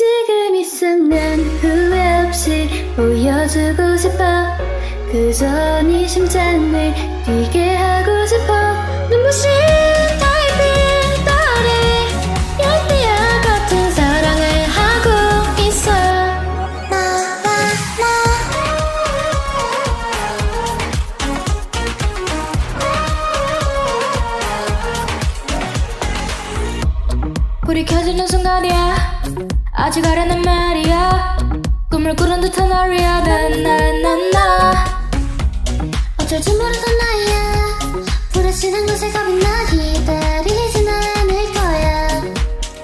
지금 이 순간 후회 없이 보여주고 싶어. 그저 네 심장을 뛰게 하고 싶어. 눈부신 달빛 아래 열대야 같은 사랑을 하고 있어. 나와 나. 불이 켜지는 순간이야 아직 아련한 말이야. 꿈을 꾸는 듯한 날이야. 나나나나. 어쩔 줄 모르던 나야. 불안신한 곳에 겁이 나 기다리진 않을 거야.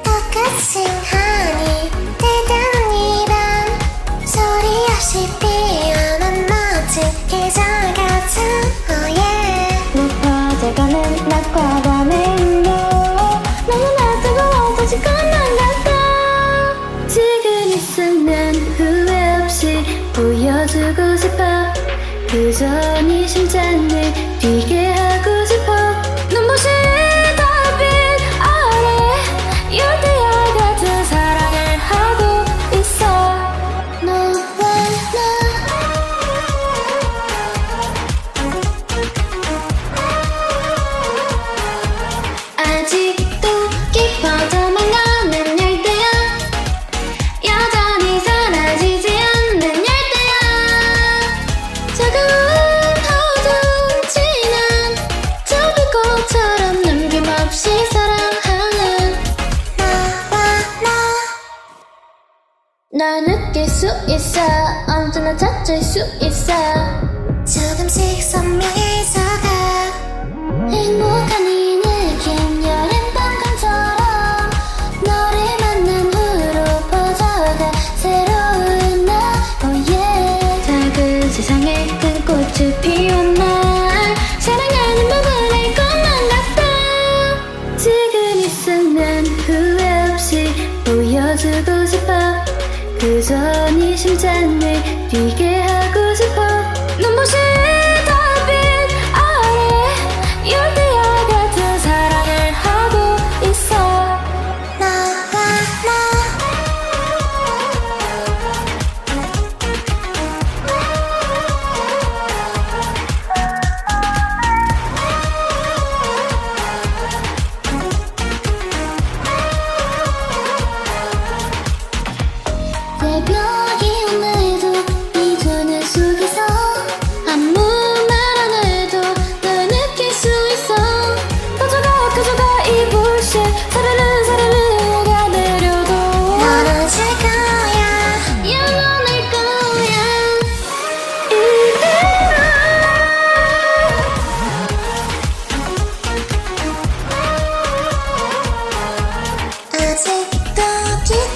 똑같이 하니 뜨던 이밤 소리 없이 피어난 멋진 계절 같은 oh yeah. 높아져가는 낮과 밤의 보여주고 싶어. 그저 네 심장을 뛰게 남김없이 사랑하는 나와 나. 널 느낄 수 있어. 언제나 보여주고 싶어. 그저 네 심장을 뛰게 的知。